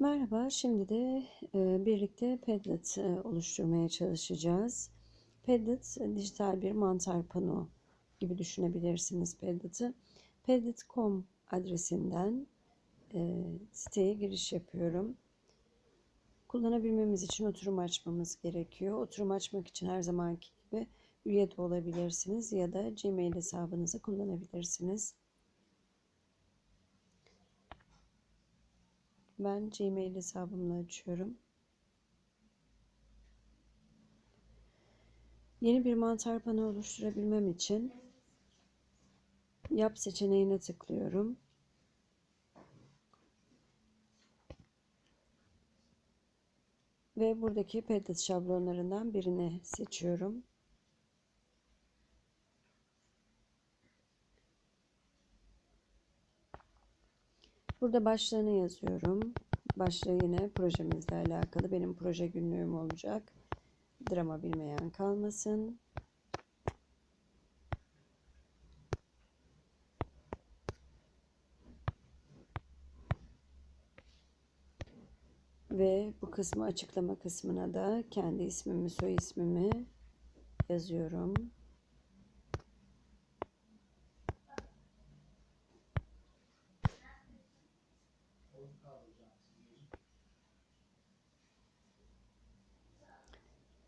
Merhaba, şimdi de birlikte Padlet oluşturmaya çalışacağız. Padlet dijital bir mantar pano gibi düşünebilirsiniz Padlet'ı. Padlet.com adresinden siteye giriş yapıyorum. Kullanabilmemiz için oturum açmamız gerekiyor. Oturum açmak için her zamanki gibi üye de olabilirsiniz ya da Gmail hesabınızı kullanabilirsiniz. Ben Gmail hesabımla açıyorum. Yeni bir mantar pano oluşturabilmem için yap seçeneğine tıklıyorum. Ve buradaki Padlet şablonlarından birini seçiyorum. Burada başlığını yazıyorum. Başlığı yine projemizle alakalı. Benim proje günlüğüm olacak. Drama bilmeyen kalmasın. Ve bu kısmı açıklama kısmına da kendi ismimi, soy ismimi yazıyorum.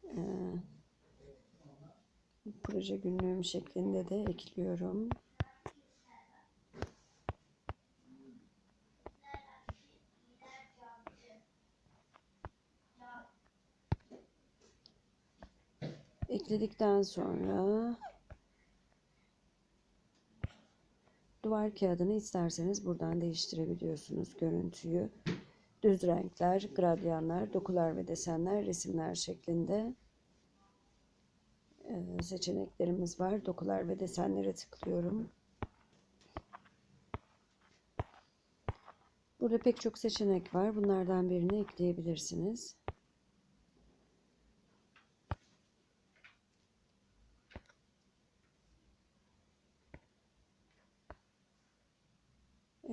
Ee, proje günlüğüm şeklinde de ekliyorum. Ekledikten sonra duvar kağıdını isterseniz buradan değiştirebiliyorsunuz görüntüyü. Düz renkler, gradyanlar, dokular ve desenler, resimler şeklinde seçeneklerimiz var. Dokular ve desenlere tıklıyorum. Burada pek çok seçenek var. Bunlardan birini ekleyebilirsiniz.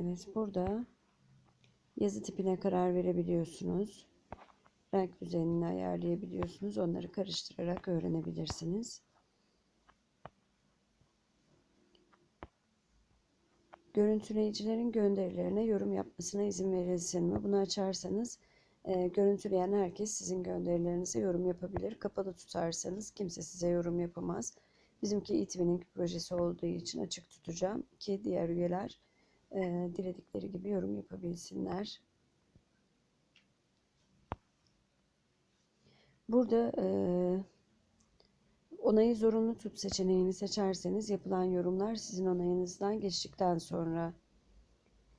Evet burada yazı tipine karar verebiliyorsunuz. Renk düzenini ayarlayabiliyorsunuz. Onları karıştırarak öğrenebilirsiniz. Görüntüleyicilerin gönderilerine yorum yapmasına izin verilsin mi? Bunu açarsanız e, görüntüleyen herkes sizin gönderilerinize yorum yapabilir. Kapalı tutarsanız kimse size yorum yapamaz. Bizimki eTwinning projesi olduğu için açık tutacağım ki diğer üyeler e, diledikleri gibi yorum yapabilsinler. Burada e, onayı zorunlu tut seçeneğini seçerseniz yapılan yorumlar sizin onayınızdan geçtikten sonra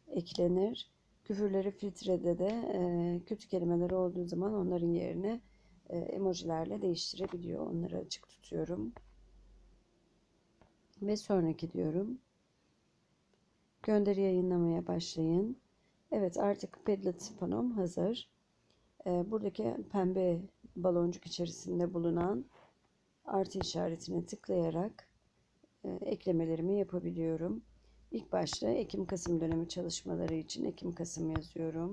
eklenir. Küfürleri filtrede de e, kötü kelimeler olduğu zaman onların yerine e, emojilerle değiştirebiliyor. Onları açık tutuyorum. Ve sonraki diyorum. Gönderi yayınlamaya başlayın. Evet artık Padlet panom hazır. Ee, buradaki pembe baloncuk içerisinde bulunan artı işaretine tıklayarak e, eklemelerimi yapabiliyorum. İlk başta Ekim-Kasım dönemi çalışmaları için Ekim-Kasım yazıyorum.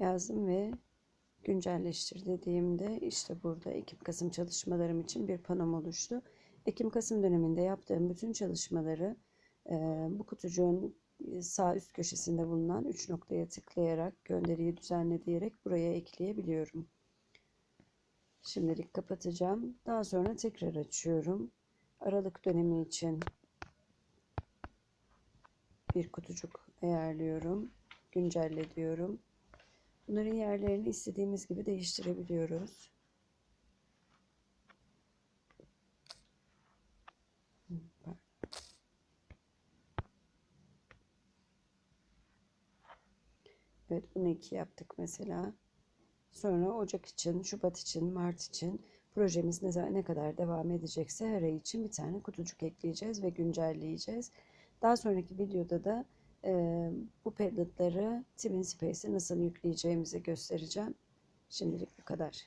Yazdım ve güncelleştir dediğimde işte burada Ekim-Kasım çalışmalarım için bir panom oluştu. Ekim-Kasım döneminde yaptığım bütün çalışmaları e, bu kutucuğun sağ üst köşesinde bulunan 3 noktaya tıklayarak gönderiyi düzenle diyerek buraya ekleyebiliyorum. Şimdilik kapatacağım. Daha sonra tekrar açıyorum. Aralık dönemi için bir kutucuk ayarlıyorum. Güncelle diyorum. Bunların yerlerini istediğimiz gibi değiştirebiliyoruz. Evet bunu iki yaptık mesela. Sonra Ocak için, Şubat için, Mart için projemiz ne, ne kadar devam edecekse her ay için bir tane kutucuk ekleyeceğiz ve güncelleyeceğiz. Daha sonraki videoda da e, bu padletları Twin Space'e nasıl yükleyeceğimizi göstereceğim. Şimdilik bu kadar.